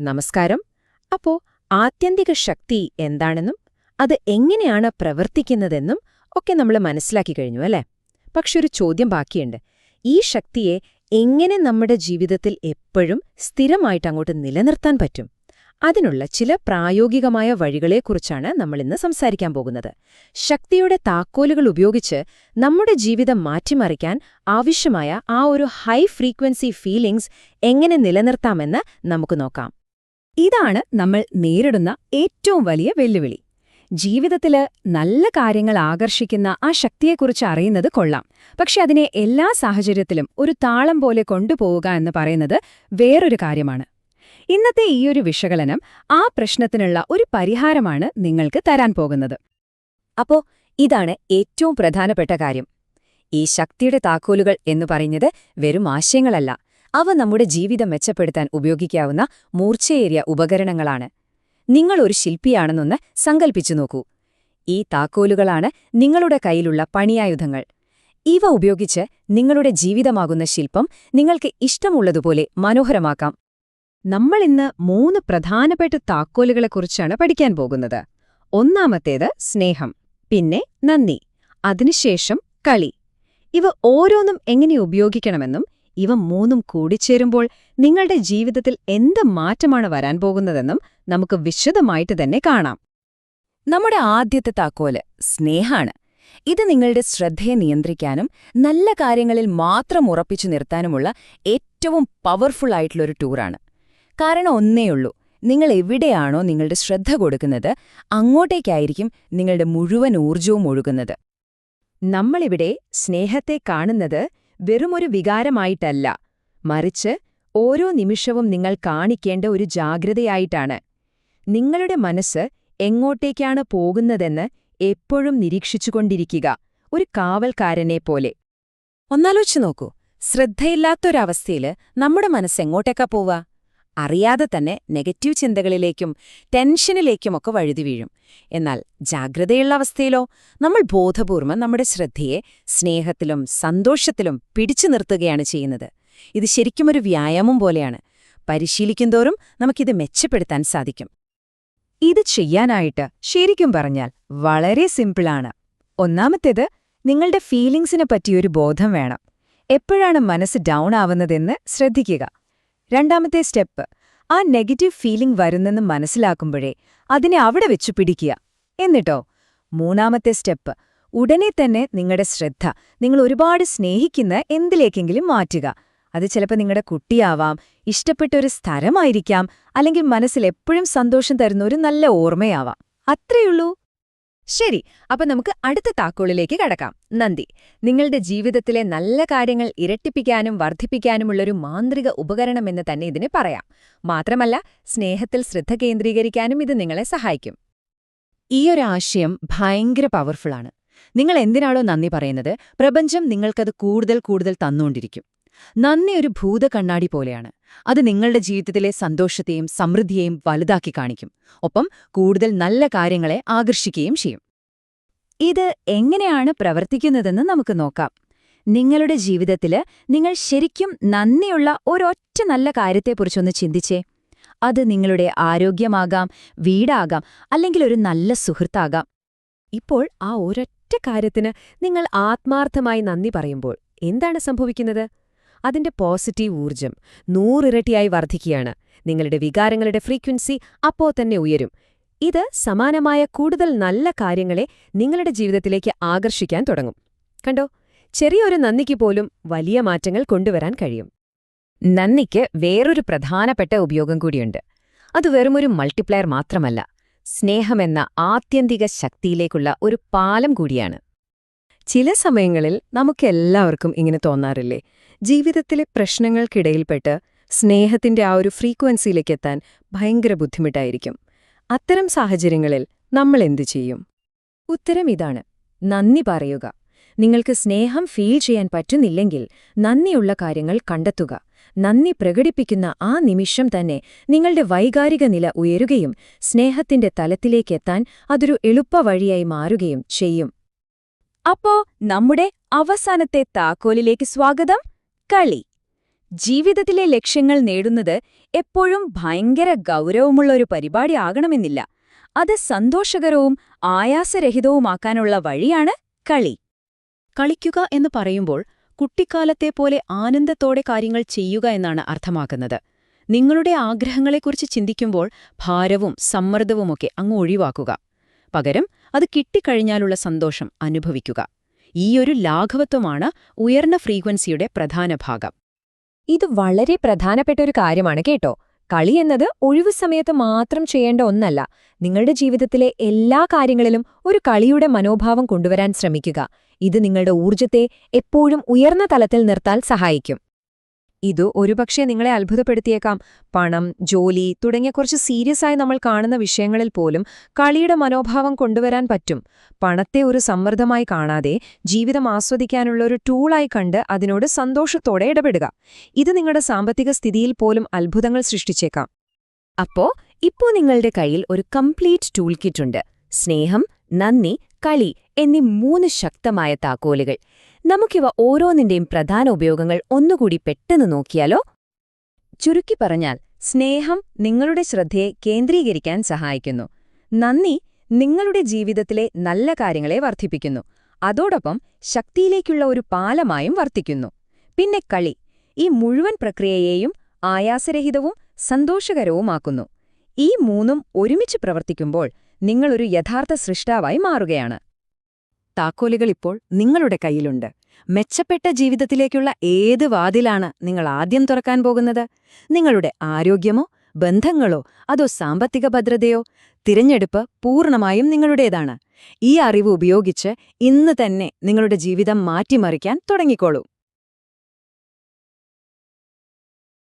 നമസ്കാരം. അപ്പോ ആത്യന്തിക ശക്തി എന്താണെന്നും അത് എങ്ങനെയാണ് പ്രവർത്തിക്കുന്നതെന്നും ഒക്കെ നമ്മൾ മനസ്സിലാക്കി കഴിഞ്ഞു അല്ലേ? പക്ഷെ ഒരു ചോദ്യം ബാക്കിയുണ്ട്. ഈ ശക്തിയെ എങ്ങനെ നമ്മുടെ ജീവിതത്തിൽ എപ്പോഴും സ്ഥിരമായിട്ട് അങ്ങോട്ട് നിലനിർത്താൻ പറ്റും? അതിനുള്ള ചില പ്രായോഗികമായ വഴികളെക്കുറിച്ചാണ് നമ്മളിന്ന് സംസാരിക്കാൻ പോകുന്നത്. ശക്തിയുടെ താക്കോലുകൾ ഉപയോഗിച്ച് നമ്മുടെ ജീവിതം മാറ്റിമറിക്കാൻ ആവശ്യമായ ആ ഒരു ഹൈ ഫ്രീക്വൻസി ഫീലിംഗ്സ് എങ്ങനെ നിലനിർത്താമെന്ന് നമുക്ക് നോക്കാം. ഇതാണ് നമ്മൾ നേരിടുന്ന ഏറ്റവും വലിയ വെല്ലുവിളി. ജീവിതത്തിൽ നല്ല കാര്യങ്ങൾ ആകർഷിക്കുന്ന ആ ശക്തിയെക്കുറിച്ച് അറിയുന്നത് കൊള്ളാം. പക്ഷെ അതിനെ എല്ലാ സാഹചര്യത്തിലും ഒരു താളം പോലെ കൊണ്ടുപോവുക എന്ന് പറയുന്നത് വേറൊരു കാര്യമാണ്. ഇന്നത്തെ ഈയൊരു വിശകലനം ആ പ്രശ്നത്തിനുള്ള ഒരു പരിഹാരമാണ് നിങ്ങൾക്ക് തരാൻ പോകുന്നത്. അപ്പോ ഇതാണ് ഏറ്റവും പ്രധാനപ്പെട്ട കാര്യം. ഈ ശക്തിയുടെ താക്കോലുകൾ എന്ന് പറയുന്നത് വെറും ആശയങ്ങളല്ല. അവ നമ്മുടെ ജീവിതം മെച്ചപ്പെടുത്താൻ ഉപയോഗിക്കാവുന്ന മൂർച്ചയേറിയ ഉപകരണങ്ങളാണ്. നിങ്ങൾ ഒരു ശില്പിയാണെന്നൊന്ന് സങ്കൽപ്പിച്ചു നോക്കൂ. ഈ താക്കോലുകളാണ് നിങ്ങളുടെ കയ്യിലുള്ള പണിയായുധങ്ങൾ. ഇവ ഉപയോഗിച്ച് നിങ്ങളുടെ ജീവിതമാകുന്ന ശില്പം നിങ്ങൾക്ക് ഇഷ്ടമുള്ളതുപോലെ മനോഹരമാക്കാം. നമ്മളിന്ന് മൂന്ന് പ്രധാനപ്പെട്ട താക്കോലുകളെക്കുറിച്ചാണ് പഠിക്കാൻ പോകുന്നത്. ഒന്നാമത്തേത് സ്നേഹം പിന്നെ നന്ദി അതിനുശേഷം കളി. ഇവ ഓരോന്നും എങ്ങനെ ഉപയോഗിക്കണമെന്നും ഇവ മൂന്നും കൂടിച്ചേരുമ്പോൾ നിങ്ങളുടെ ജീവിതത്തിൽ എന്ത് മാറ്റമാണ് വരാൻ പോകുന്നതെന്നും നമുക്ക് വിശദമായിട്ട് തന്നെ കാണാം. നമ്മുടെ ആദ്യത്തെ താക്കോൽ സ്നേഹാണ് ഇത് നിങ്ങളുടെ ശ്രദ്ധയെ നിയന്ത്രിക്കാനും നല്ല കാര്യങ്ങളിൽ മാത്രം ഉറപ്പിച്ചു നിർത്താനുമുള്ള ഏറ്റവും പവർഫുൾ ആയിട്ടുള്ളൊരു ടൂറാണ്. കാരണം ഒന്നേയുള്ളൂ നിങ്ങൾ എവിടെയാണോ നിങ്ങളുടെ ശ്രദ്ധ കൊടുക്കുന്നത് അങ്ങോട്ടേക്കായിരിക്കും നിങ്ങളുടെ മുഴുവൻ ഊർജവും ഒഴുകുന്നത്. നമ്മളിവിടെ സ്നേഹത്തെ കാണുന്നത് വെറുമൊരു വികാരമായിട്ടല്ല. മറിച്ച് ഓരോ നിമിഷവും നിങ്ങൾ കാണിക്കേണ്ട ഒരു ജാഗ്രതയായിട്ടാണ്. നിങ്ങളുടെ മനസ്സ് എങ്ങോട്ടേക്കാണ് പോകുന്നതെന്ന് എപ്പോഴും നിരീക്ഷിച്ചുകൊണ്ടിരിക്കുക. ഒരു കാവൽക്കാരനെ പോലെ. ഒന്നാലോചിച്ചു നോക്കൂ. ശ്രദ്ധയില്ലാത്തൊരവസ്ഥയിൽ നമ്മുടെ മനസ്സെങ്ങോട്ടേക്കാ പോവാ അറിയാതെ തന്നെ നെഗറ്റീവ് ചിന്തകളിലേക്കും ടെൻഷനിലേക്കുമൊക്കെ വഴുതി വീഴും. എന്നാൽ ജാഗ്രതയുള്ള അവസ്ഥയിലോ നമ്മൾ ബോധപൂർവം നമ്മുടെ ശ്രദ്ധയെ സ്നേഹത്തിലും സന്തോഷത്തിലും പിടിച്ചു നിർത്തുകയാണ് ചെയ്യുന്നത്. ഇത് ശരിക്കും ഒരു വ്യായാമം പോലെയാണ്. പരിശീലിക്കുന്തോറും നമുക്കിത് മെച്ചപ്പെടുത്താൻ സാധിക്കും. ഇത് ചെയ്യാനായിട്ട് ശരിക്കും പറഞ്ഞാൽ വളരെ സിമ്പിളാണ്. ഒന്നാമത്തേത് നിങ്ങളുടെ ഫീലിംഗ്സിനെ പറ്റിയൊരു ബോധം വേണം. എപ്പോഴാണ് മനസ്സ് ഡൗൺ ആവുന്നതെന്ന് ശ്രദ്ധിക്കുക. രണ്ടാമത്തെ സ്റ്റെപ്പ്. ആ നെഗറ്റീവ് ഫീലിംഗ് വരുന്നെന്ന് മനസ്സിലാക്കുമ്പോഴേ അതിനെ അവിടെ വെച്ച് പിടിക്കുക. എന്നിട്ടോ? മൂന്നാമത്തെ സ്റ്റെപ്പ്. ഉടനെ തന്നെ നിങ്ങളുടെ ശ്രദ്ധ നിങ്ങൾ ഒരുപാട് സ്നേഹിക്കുന്ന എന്തിലേക്കെങ്കിലും മാറ്റുക. അത് ചിലപ്പോൾ നിങ്ങളുടെ കുട്ടിയാവാം ഇഷ്ടപ്പെട്ട ഒരു സ്ഥലമായിരിക്കാം അല്ലെങ്കിൽ മനസ്സിൽ എപ്പോഴും സന്തോഷം തരുന്ന ഒരു നല്ല ഓർമ്മയാവാം. അത്രയുള്ളൂ. ശരി അപ്പൊ നമുക്ക് അടുത്ത താക്കോളിലേക്ക് കടക്കാം. നന്ദി. നിങ്ങളുടെ ജീവിതത്തിലെ നല്ല കാര്യങ്ങൾ ഇരട്ടിപ്പിക്കാനും വർദ്ധിപ്പിക്കാനുമുള്ളൊരു മാന്ത്രിക ഉപകരണമെന്ന് തന്നെ ഇതിന് പറയാം. മാത്രമല്ല സ്നേഹത്തിൽ ശ്രദ്ധ കേന്ദ്രീകരിക്കാനും ഇത് നിങ്ങളെ സഹായിക്കും. ഈയൊരാശയം ഭയങ്കര പവർഫുള്ളാണ് നിങ്ങൾ എന്തിനാണോ നന്ദി പറയുന്നത്? പ്രപഞ്ചം നിങ്ങൾക്കത് കൂടുതൽ കൂടുതൽ തന്നുകൊണ്ടിരിക്കും. നന്ദി ഒരു ഭൂതകണ്ണാടി പോലെയാണ്. അത് നിങ്ങളുടെ ജീവിതത്തിലെ സന്തോഷത്തെയും സമൃദ്ധിയെയും വലുതാക്കി കാണിക്കും. ഒപ്പം കൂടുതൽ നല്ല കാര്യങ്ങളെ ആകർഷിക്കുകയും ചെയ്യും. ഇത് എങ്ങനെയാണ് പ്രവർത്തിക്കുന്നതെന്ന് നമുക്ക് നോക്കാം. നിങ്ങളുടെ ജീവിതത്തിൽ നിങ്ങൾ ശരിക്കും നന്ദിയുള്ള ഒരൊറ്റ നല്ല കാര്യത്തെക്കുറിച്ചൊന്ന് ചിന്തിച്ചേ. അത് നിങ്ങളുടെ ആരോഗ്യമാകാം വീടാകാം അല്ലെങ്കിൽ ഒരു നല്ല സുഹൃത്താകാം. ഇപ്പോൾ ആ ഒരൊറ്റ കാര്യത്തിന് നിങ്ങൾ ആത്മാർത്ഥമായി നന്ദി പറയുമ്പോൾ എന്താണ് സംഭവിക്കുന്നത്? അതിന്റെ പോസിറ്റീവ് ഊർജം നൂറിരട്ടിയായി വർദ്ധിക്കുകയാണ്. നിങ്ങളുടെ വികാരങ്ങളുടെ ഫ്രീക്വൻസി അപ്പോ തന്നെ ഉയരും. ഇത് സമാനമായ കൂടുതൽ നല്ല കാര്യങ്ങളെ നിങ്ങളുടെ ജീവിതത്തിലേക്ക് ആകർഷിക്കാൻ തുടങ്ങും. കണ്ടോ? ചെറിയൊരു നന്ദിക്ക് പോലും വലിയ മാറ്റങ്ങൾ കൊണ്ടുവരാൻ കഴിയും. നന്ദിക്ക് വേറൊരു പ്രധാനപ്പെട്ട ഉപയോഗം കൂടിയുണ്ട്. അത് വെറുമൊരു മൾട്ടിപ്ലയർ മാത്രമല്ല സ്നേഹമെന്ന ആത്യന്തിക ശക്തിയിലേക്കുള്ള ഒരു പാലം കൂടിയാണ്. ചില സമയങ്ങളിൽ നമുക്കെല്ലാവർക്കും ഇങ്ങനെ തോന്നാറില്ലേ? ജീവിതത്തിലെ പ്രശ്നങ്ങൾക്കിടയിൽപ്പെട്ട് സ്നേഹത്തിന്റെ ആ ഒരു ഫ്രീക്വൻസിയിലേക്ക് എത്താൻ ഭയങ്കര ബുദ്ധിമുട്ടായിരിക്കും. അത്തരം സാഹചര്യങ്ങളിൽ നമ്മൾ എന്തു ചെയ്യും? ഉത്തരം ഇതാണ്. നന്ദി പറയുക. നിങ്ങൾക്ക് സ്നേഹം ഫീൽ ചെയ്യാൻ പറ്റുന്നില്ലെങ്കിൽ നന്ദിയുള്ള കാര്യങ്ങൾ കണ്ടെത്തുക. നന്ദി പ്രകടിപ്പിക്കുന്ന ആ നിമിഷം തന്നെ നിങ്ങളുടെ വൈകാരിക നില ഉയരുകയും സ്നേഹത്തിന്റെ തലത്തിലേക്കെത്താൻ അതൊരു എളുപ്പവഴിയായി മാറുകയും ചെയ്യും. അപ്പോ നമ്മുടെ അവസാനത്തെ താക്കോലിലേക്ക് സ്വാഗതം. കളി. ജീവിതത്തിലെ ലക്ഷ്യങ്ങൾ നേടുന്നത് എപ്പോഴും ഭയങ്കര ഗൗരവമുള്ള ഒരു പരിപാടി ആകണമെന്നില്ല. അത് സന്തോഷകരവും ആയാസരഹിതവുമാക്കാനുള്ള വഴിയാണ് കളി. കളിക്കുക എന്ന് പറയുമ്പോൾ കുട്ടിക്കാലത്തെ പോലെ ആനന്ദത്തോടെ കാര്യങ്ങൾ ചെയ്യുക എന്നാണ് അർത്ഥമാക്കുന്നത്. നിങ്ങളുടെ ആഗ്രഹങ്ങളെക്കുറിച്ച് ചിന്തിക്കുമ്പോൾ ഭാരവും സമ്മർദ്ദവുമൊക്കെ അങ്ങ് ഒഴിവാക്കുക. പകരം അത് കിട്ടിക്കഴിഞ്ഞാലുള്ള സന്തോഷം അനുഭവിക്കുക. ഈയൊരു ലാഘവത്വമാണ് ഉയർന്ന ഫ്രീക്വൻസിയുടെ പ്രധാന ഭാഗം. ഇത് വളരെ പ്രധാനപ്പെട്ട ഒരു കാര്യമാണ് കേട്ടോ. കളി എന്നത് ഒഴിവു സമയത്ത് മാത്രം ചെയ്യേണ്ട ഒന്നല്ല. നിങ്ങളുടെ ജീവിതത്തിലെ എല്ലാ കാര്യങ്ങളിലും ഒരു കളിയുടെ മനോഭാവം കൊണ്ടുവരാൻ ശ്രമിക്കുക. ഇത് നിങ്ങളുടെ ഊർജത്തെ എപ്പോഴും ഉയർന്ന തലത്തിൽ നിർത്താൻ സഹായിക്കും. ഇത് ഒരുപക്ഷെ നിങ്ങളെ അത്ഭുതപ്പെടുത്തിയേക്കാം. പണം ജോലി തുടങ്ങിയ കുറച്ച് സീരിയസ് ആയി നമ്മൾ കാണുന്ന വിഷയങ്ങളിൽ പോലും കളിയുടെ മനോഭാവം കൊണ്ടുവരാൻ പറ്റും. പണത്തെ ഒരു സമ്മർദ്ദമായി കാണാതെ ജീവിതം ആസ്വദിക്കാനുള്ള ഒരു ടൂളായി കണ്ട് അതിനോട് സന്തോഷത്തോടെ ഇടപെടുക. ഇത് നിങ്ങളുടെ സാമ്പത്തിക സ്ഥിതിയിൽ പോലും അത്ഭുതങ്ങൾ സൃഷ്ടിച്ചേക്കാം. അപ്പോ ഇപ്പോ നിങ്ങളുടെ കയ്യിൽ ഒരു കംപ്ലീറ്റ് ടൂൾ കിറ്റ് ഉണ്ട്. സ്നേഹം നന്ദി കളി എന്നീ മൂന്ന് ശക്തമായ താക്കോലുകൾ. നമുക്കിവ ഓരോന്നിന്റെയും പ്രധാന ഉപയോഗങ്ങൾ ഒന്നുകൂടി പെട്ടെന്ന് നോക്കിയാലോ? ചുരുക്കി പറഞ്ഞാൽ സ്നേഹം നിങ്ങളുടെ ശ്രദ്ധയെ കേന്ദ്രീകരിക്കാൻ സഹായിക്കുന്നു. നന്ദി നിങ്ങളുടെ ജീവിതത്തിലെ നല്ല കാര്യങ്ങളെ വർദ്ധിപ്പിക്കുന്നു. അതോടൊപ്പം ശക്തിയിലേക്കുള്ള ഒരു പാലമായും വർത്തിക്കുന്നു. പിന്നെ കളി. ഈ മുഴുവൻ പ്രക്രിയയെയും ആയാസരഹിതവും സന്തോഷകരവുമാക്കുന്നു. ഈ മൂന്നും ഒരുമിച്ച് പ്രവർത്തിക്കുമ്പോൾ നിങ്ങളൊരു യഥാർത്ഥ സൃഷ്ടാവായി മാറുകയാണ്. താക്കോലുകൾ ഇപ്പോൾ നിങ്ങളുടെ കയ്യിലുണ്ട്. മെച്ചപ്പെട്ട ജീവിതത്തിലേക്കുള്ള ഏത് വാതിലാണ് നിങ്ങൾ ആദ്യം തുറക്കാൻ പോകുന്നത്? നിങ്ങളുടെ ആരോഗ്യമോ ബന്ധങ്ങളോ അതോ സാമ്പത്തിക ഭദ്രതയോ? തിരഞ്ഞെടുപ്പ് പൂർണമായും നിങ്ങളുടേതാണ്. ഈ അറിവ് ഉപയോഗിച്ച് ഇന്ന് തന്നെ നിങ്ങളുടെ ജീവിതം മാറ്റിമറിക്കാൻ തുടങ്ങിക്കോളൂ.